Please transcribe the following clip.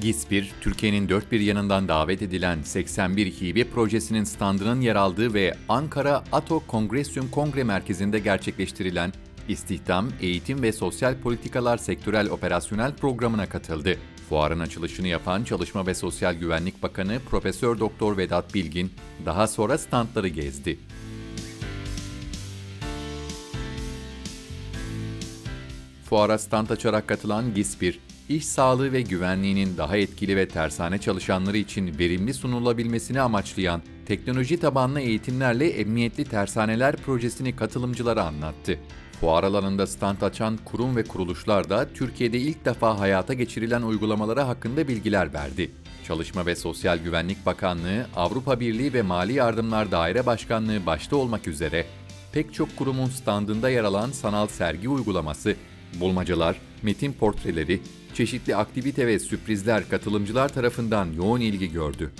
GİSPİR, Türkiye'nin dört bir yanından davet edilen 81 hibe projesinin standının yer aldığı ve Ankara Ato Kongresyum Kongre Merkezi'nde gerçekleştirilen İstihdam, Eğitim ve Sosyal Politikalar Sektörel Operasyonel Programı'na katıldı. Fuarın açılışını yapan Çalışma ve Sosyal Güvenlik Bakanı Profesör Doktor Vedat Bilgin daha sonra standları gezdi. Fuara stand açarak katılan GİSPİR, iş sağlığı ve güvenliğinin daha etkili ve tersane çalışanları için verimli sunulabilmesini amaçlayan teknoloji tabanlı eğitimlerle emniyetli tersaneler projesini katılımcılara anlattı. Fuar alanında stand açan kurum ve kuruluşlar da Türkiye'de ilk defa hayata geçirilen uygulamaları hakkında bilgiler verdi. Çalışma ve Sosyal Güvenlik Bakanlığı, Avrupa Birliği ve Mali Yardımlar Daire Başkanlığı başta olmak üzere pek çok kurumun standında yer alan sanal sergi uygulaması, bulmacalar, metin portreleri, çeşitli aktivite ve sürprizler katılımcılar tarafından yoğun ilgi gördü.